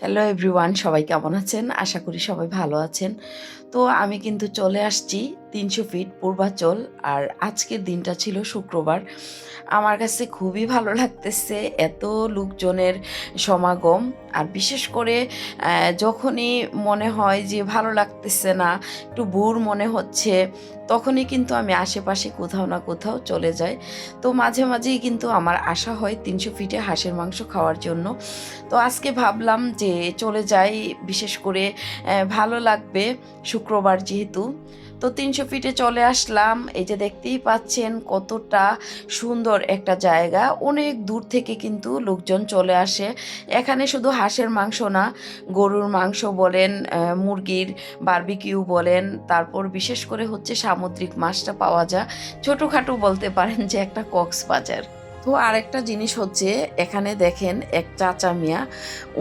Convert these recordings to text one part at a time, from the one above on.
Hello everyone সবাই কেমন আছেন? আশা করি সবাই ভালো আছেন। তো আমি কিন্তু চলে আসছি তিনশো ফিট পূর্বাচল, আর আজকের দিনটা ছিল শুক্রবার। আমার কাছে খুবই ভালো লাগতেছে এত লোকজনের সমাগম। আর বিশেষ করে যখনই মনে হয় যে ভালো লাগতেছে না, একটু বোর মনে হচ্ছে, তখনই কিন্তু আমি আশেপাশে কোথাও না কোথাও চলে যাই। তো মাঝে মাঝেই কিন্তু আমার আশা হয় তিনশো ফিটে হাঁসের মাংস খাওয়ার জন্য। তো আজকে ভাবলাম যে চলে যাই, বিশেষ করে ভালো লাগবে শুক্রবার যেহেতু। তো তিনশো ফিটে চলে আসলাম, এই যে দেখতেই পাচ্ছেন কতটা সুন্দর একটা জায়গা। অনেক দূর থেকে কিন্তু লোকজন চলে আসে। এখানে শুধু হাঁসের মাংস না, গরুর মাংস বলেন মুরগির বার্বিকিউ বলেন, তারপর বিশেষ করে হচ্ছে সামুদ্রিক মাছটা পাওয়া যায়। ছোটোখাটো বলতে পারেন যে একটা কক্সবাজার। তো আরেকটা জিনিস হচ্ছে, এখানে দেখেন এক চাচা মিয়া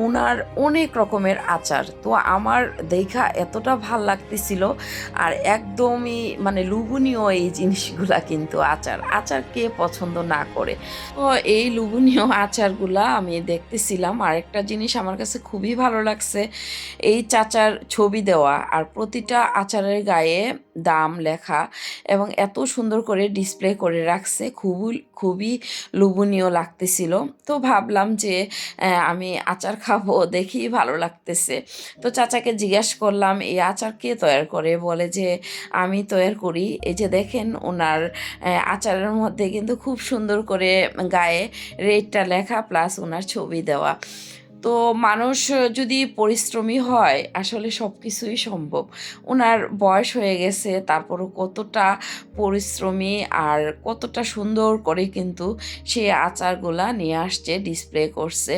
ওনার অনেক রকমের আচার। তো আমার দেখা এতটা ভালো লাগতেছিল আর একদমই মানে লুবনীয় এই জিনিসগুলা কিন্তু আচার। আচার কে পছন্দ না করে। তো এই লুবনীয় আচারগুলা আমি দেখতেছিলাম। আরেকটা জিনিস আমার কাছে খুবই ভালো লাগছে, এই চাচার ছবি দেওয়া আর প্রতিটা আচারের গায়ে দাম লেখা এবং এত সুন্দর করে ডিসপ্লে করে রাখছে। খুবই খুবই লোভনীয় লাগতেছিল। তো ভাবলাম যে আমি আচার খাব, দেখি ভালো লাগতেছে। তো চাচাকে জিজ্ঞাসা করলাম এই আচার কে তৈরি করে? বলে যে, আমি তৈরি করি। এই যে দেখেন, ওনার আচারের মধ্যে কিন্তু খুব সুন্দর করে গায়ে রেটটা লেখা, প্লাস ওনার ছবি দেওয়া। তো মানুষ যদি পরিশ্রমী হয়, আসলে সব কিছুই সম্ভব। ওনার বয়স হয়ে গেছে, তারপরও কতটা পরিশ্রমী আর কতটা সুন্দর করে কিন্তু সেই আচারগুলা নিয়ে আসছে ডিসপ্লে করছে।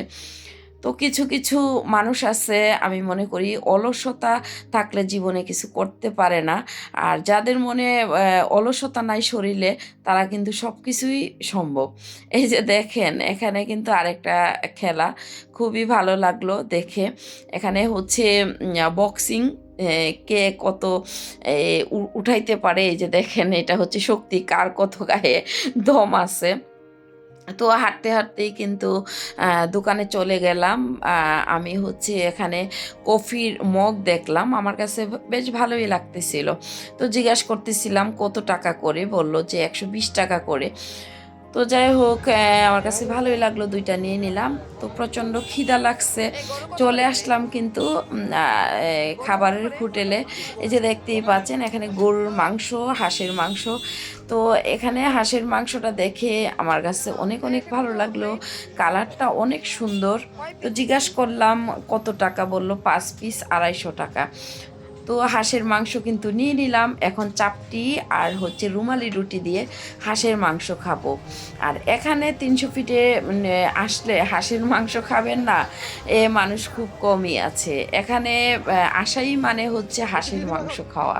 তো কিছু কিছু মানুষ আছে, আমি মনে করি, অলসতা থাকলে জীবনে কিছু করতে পারে না। আর যাদের মনে অলসতা নাই শরীরে, তারা কিন্তু সব কিছুই সম্ভব। এই যে দেখেন, এখানে কিন্তু আরেকটা খেলা খুবই ভালো লাগল দেখে। এখানে হচ্ছে বক্সিং কে কত উঠাইতে পারে, এই যে দেখেন, এটা হচ্ছে শক্তি, কার কত গায়ে দম আছে। তো হাঁটতে, হাঁটতেই কিন্তু দোকানে চলে গেলাম। আমি হচ্ছে এখানে কফির মগ দেখলাম। আমার কাছে বেশ ভালোই লাগতেছিল। তো জিজ্ঞাসা করতেছিলাম, কত টাকা করে? বলল যে একশো বিশ টাকা করে। তো যাই হোক আমার কাছে ভালোই লাগল দুইটা নিয়ে নিলাম। তো প্রচণ্ড খিদা লাগছে। চলে আসলাম কিন্তু খাবারের হোটেলে। এই যে দেখতেই পাচ্ছেন, এখানে গরুর মাংস, হাঁসের মাংস। তো এখানে হাঁসের মাংসটা দেখে আমার কাছে অনেক অনেক ভালো লাগল। কালারটা অনেক সুন্দর। তো জিজ্ঞাসা করলাম, কত টাকা? বলল, পাঁচ পিস আড়াইশো টাকা। তো হাঁসের মাংস কিন্তু নিয়ে নিলাম। এখন চাপটি আর হচ্ছে রুমালি রুটি দিয়ে হাঁসের মাংস খাব। আর এখানে তিনশো ফিটে আসলে হাঁসের মাংস খাবেন না, এ, মানুষ খুব কমই আছে। এখানে আসাই মানে হচ্ছে হাঁসের মাংস খাওয়া।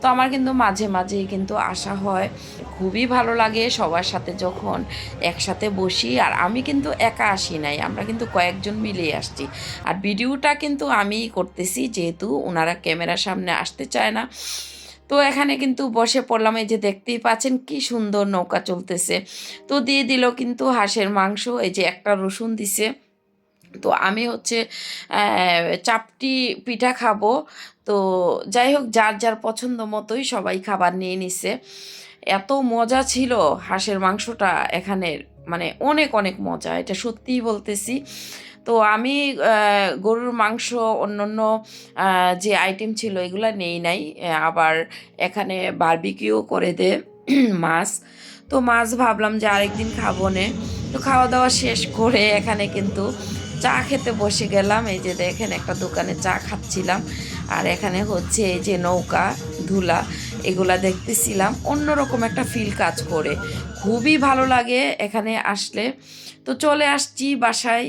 তো আমার কিন্তু মাঝে মাঝেই কিন্তু আসা হয়, খুবই ভালো লাগে সবার সাথে যখন একসাথে বসি। আর আমি কিন্তু একা আসি নাই, আমরা কিন্তু কয়েকজন মিলেই আসছি। আর ভিডিওটা কিন্তু আমিই করতেছি, যেহেতু ওনারা ক্যামেরার সামনে আসতে চায় না। তো এখানে কিন্তু বসে পড়লাম, এই যে দেখতেই পাচ্ছেন কি সুন্দর নৌকা চলতেছে। তো দিয়ে দিল কিন্তু হাঁসের মাংস, এই যে একটা রসুন দিছে। তো আমি হচ্ছে চাপটি পিঠা খাব। তো যাই হোক, যার যার পছন্দ মতোই সবাই খাবার নিয়ে নিছে। এত মজা ছিল হাঁসের মাংসটা এখানের মানে অনেক অনেক মজা, এটা সত্যিই বলতেছি। তো আমি গরুর মাংস অন্য অন্য যে আইটেম ছিল এগুলো নেই নাই। আবার এখানে বারবিকিউ করে দে, মাছ। তো মাছ ভাবলাম যে আরেকদিন খাব নে। তো খাওয়া দাওয়া শেষ করে এখানে কিন্তু চা খেতে বসে গেলাম। এই যে দেখেন একটা দোকানে চা খাচ্ছিলাম। আর এখানে হচ্ছে এই যে নৌকা, ধুলা, এগুলা দেখতেছিলাম। অন্যরকম একটা ফিল কাজ করে। খুবই ভালো লাগে এখানে আসলে। তো চলে আসছি বাসায়।